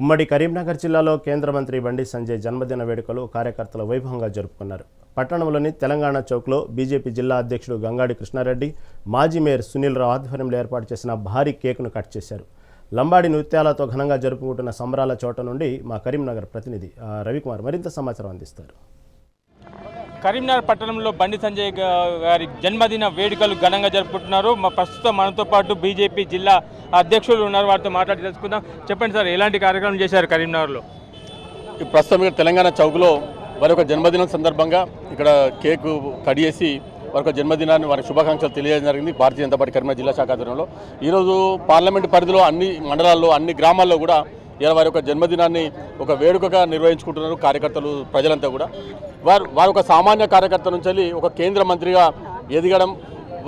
ఉమ్మడి కరీంనగర్ జిల్లాలో కేంద్ర మంత్రి బండి సంజయ్ జన్మదిన వేడుకలు కార్యకర్తల వైభవంగా జరుపుకున్నారు. పట్టణంలోని తెలంగాణ చౌక్లో బీజేపీ జిల్లా అధ్యక్షుడు గంగాడి కృష్ణారెడ్డి మాజీ మేయర్ సునీల్ రావు ఆధ్వర్యంలో ఏర్పాటు చేసిన భారీ కేకును కట్ చేశారు. లంబాడి నృత్యాలతో ఘనంగా జరుపుకుంటున్న సంబరాల చోట నుండి మా కరీంనగర్ ప్రతినిధి రవికుమార్ మరింత సమాచారం అందిస్తారు. కరీంనగర్ పట్టణంలో బండి సంజయ్ గారి జన్మదిన వేడుకలు ఘనంగా జరుపుకుంటున్నారు. మా ప్రస్తుతం మనతో పాటు బీజేపీ జిల్లా అధ్యక్షులు ఉన్నారు. వారితో మాట్లాడి తెలుసుకుందాం. చెప్పండి సార్ ఎలాంటి కార్యక్రమం చేశారు కరీంనగర్లో? ఈ ప్రస్తుతం ఇక్కడ తెలంగాణ చౌక్లో వారి యొక్క జన్మదినం సందర్భంగా ఇక్కడ కేకు కట్ చేసి వారి యొక్క జన్మదినాన్ని వారి శుభాకాంక్షలు తెలియజేయడం జరిగింది. భారతీయ జనతా పార్టీ కరీంనగర్ జిల్లా శాఖ ఆధ్వర్యంలో. ఈరోజు పార్లమెంటు పరిధిలో అన్ని మండలాల్లో అన్ని గ్రామాల్లో కూడా ఇలా వారి యొక్క జన్మదినాన్ని ఒక వేడుకగా నిర్వహించుకుంటున్నారు కార్యకర్తలు ప్రజలంతా కూడా. వారు వారు ఒక సామాన్య కార్యకర్త నుంచి వెళ్ళి ఒక కేంద్ర మంత్రిగా ఎదగడం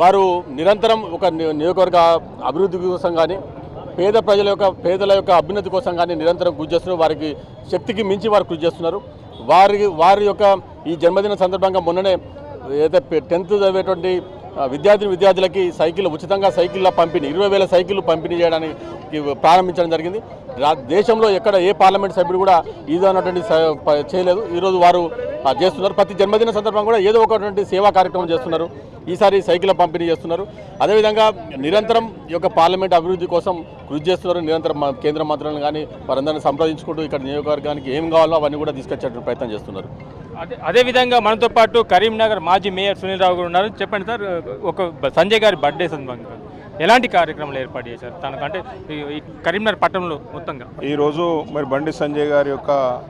వారు నిరంతరం ఒక నియోజకవర్గ అభివృద్ధి కోసం కానీ పేద ప్రజల యొక్క పేదల యొక్క అభ్యున్నతి కోసం కానీ నిరంతరం కృషి చేస్తున్నారు వారికి శక్తికి మించి వారు కృషి చేస్తున్నారు. వారి వారి యొక్క ఈ జన్మదిన సందర్భంగా మొన్ననే ఏదైతే టెన్త్ చదివేటువంటి విద్యార్థిని విద్యార్థులకి సైకిల్ ఉచితంగా సైకిళ్ళ పంపిణీ ఇరవై వేల సైకిళ్ళు పంపిణీ చేయడానికి ప్రారంభించడం జరిగింది. దేశంలో ఎక్కడ ఏ పార్లమెంట్ సభ్యుడు కూడా ఇది అన్నటువంటి చేయలేదు. ఈరోజు వారు చేస్తున్నారు. ప్రతి జన్మదిన సందర్భంగా కూడా ఏదో ఒకటువంటి సేవా కార్యక్రమం చేస్తున్నారు. ఈసారి సైకిల్ పంపిణీ చేస్తున్నారు. అదేవిధంగా నిరంతరం ఈ యొక్క పార్లమెంట్ అభివృద్ధి కోసం కృషి చేస్తున్నారు. నిరంతరం కేంద్ర మంత్రులను కానీ వారందరినీ సంప్రదించుకుంటూ ఇక్కడ నియోజకవర్గానికి ఏం కావాలో అవన్నీ కూడా తీసుకొచ్చేటువంటి ప్రయత్నం చేస్తున్నారు. అదే అదేవిధంగా మనతో పాటు కరీంనగర్ మాజీ మేయర్ సునీల్ రావు గారు ఉన్నారు. చెప్పండి సార్ ఒక సంజయ్ గారి బర్త్డే సందర్భంగా. ఎలాంటి కార్యక్రమాలు ఏర్పాటు చేశారు? తనకంటే ఈ- కరీంనగర్ పట్టణంలో మొత్తంగా. ఈరోజు మరి బండి సంజయ్ గారి యొక్క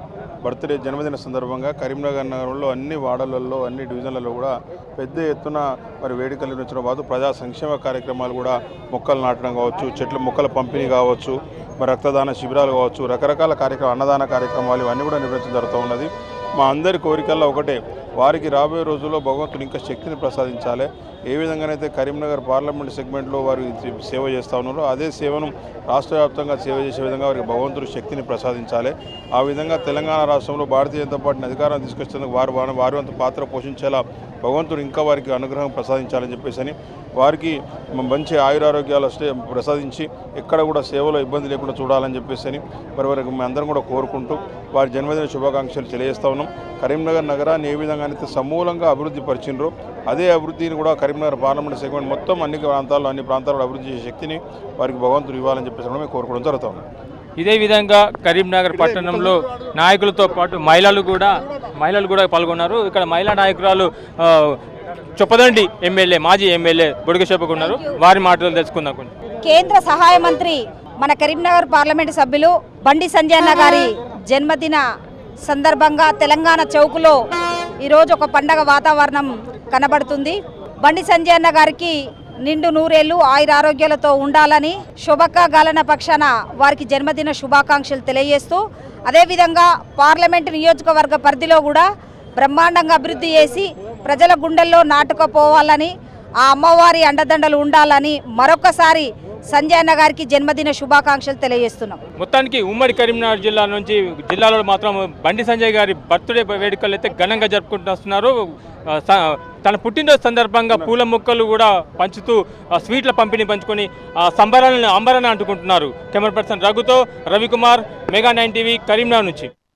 బర్త్డే జన్మదిన సందర్భంగా కరీంనగర్ నగరంలో అన్ని వార్డులలో అన్ని డివిజన్లలో కూడా పెద్ద ఎత్తున మరి వేడుకలు నిర్వహించడం కాదు ప్రజా సంక్షేమ కార్యక్రమాలు కూడా మొక్కలు నాటడం కావచ్చు చెట్ల మొక్కల పంపిణీ కావచ్చు మరి రక్తదాన శిబిరాలు కావచ్చు రకరకాల కార్యక్రమాలు అన్నదాన కార్యక్రమాలు ఇవన్నీ కూడా నిర్వహించడం జరుగుతూ ఉన్నది. మా అందరి కోరికల్లో ఒకటే వారికి రాబోయే రోజుల్లో భగవంతుడు ఇంకా శక్తిని ప్రసాదించాలి. ఏ విధంగానైతే కరీంనగర్ పార్లమెంట్ సెగ్మెంట్లో వారు సేవ చేస్తూ ఉన్నారో అదే సేవను రాష్ట్ర వ్యాప్తంగా సేవ చేసే విధంగా వారికి భగవంతుడు శక్తిని ప్రసాదించాలి. ఆ విధంగా తెలంగాణ రాష్ట్రంలో భారతీయ జనతా పార్టీని అధికారం తీసుకొచ్చేందుకు వారు వారి వారి వంతు పాత్ర పోషించేలా భగవంతుడు ఇంకా వారికి అనుగ్రహం ప్రసాదించాలని చెప్పేసి వారికి మంచి ఆయురారోగ్యాలు వస్తే ప్రసాదించి ఎక్కడ కూడా సేవలో ఇబ్బంది లేకుండా చూడాలని చెప్పేసి అని మరి వారికి మేము అందరం కూడా కోరుకుంటూ వారి జన్మదిన శుభాకాంక్షలు తెలియజేస్తా ఉన్నాం. కరీంనగర్ నగరాన్ని ఏ విధంగా అయితే సమూలంగా అభివృద్ధి పరిచినరో అదే అభివృద్ధిని కూడా కరీంనగర్ పార్లమెంట్ సెగ్మెంట్ మొత్తం అన్ని ప్రాంతాల్లో అన్ని ప్రాంతాల్లో అభివృద్ధి చేసే శక్తిని వారికి భగవంతుడు ఇవ్వాలని చెప్పేసి మేము కోరుకోవడం జరుగుతా ఉన్నాం ఇదే విధంగా కరీంనగర్ పట్టణంలో నాయకులతో పాటు మహిళలు కూడా మహిళలు కూడా పాల్గొన్నారు. ఇక్కడ మహిళా నాయకురాలు చొప్పదండి ఎమ్మెల్యే మాజీ ఎమ్మెల్యే బుడగశేపకు ఉన్నారు. వారి మాటలు తెలుసుకుందాం కొంచెం. కేంద్ర సహాయ మంత్రి మన కరీంనగర్ పార్లమెంట్ సభ్యులు బండి సంజయ్ అన్న గారి జన్మదిన సందర్భంగా తెలంగాణ చౌకులో ఈరోజు ఒక పండగ వాతావరణం కనబడుతుంది. బండి సంజయ్ అన్న గారికి నిండు నూరేళ్ళు ఆయుర ఆరోగ్యాలతో ఉండాలని శుభక గాలన పక్షాన వారికి జన్మదిన శుభాకాంక్షలు తెలియజేస్తూ అదేవిధంగా పార్లమెంటు నియోజకవర్గ పరిధిలో కూడా బ్రహ్మాండంగా అభివృద్ధి చేసి ప్రజల గుండెల్లో నాటుకపోవాలని ఆ అమ్మవారి అండదండలు ఉండాలని మరొకసారి సంజయ్ అన్న గారికి జన్మదిన శుభాకాంక్షలు తెలియజేస్తున్నాం. మొత్తానికి ఉమ్మడి కరీంనగర్ జిల్లా నుంచి జిల్లాలో మాత్రం బండి సంజయ్ గారి బర్త్డే వేడుకలు అయితే ఘనంగా జరుపుకుంటూ వస్తున్నారు. ఆ, స- తన పుట్టినరోజు సందర్భంగా పూల మొక్కలు కూడా పంచుతూ ఆ, స్వీట్ల పంపిణీ పంచుకొని ఆ సంబరాలను అంబరాన్ని అంటుకుంటున్నారు. Camera person రఘుతో Ravikumar mega nine TV Karimnagar నుంచి.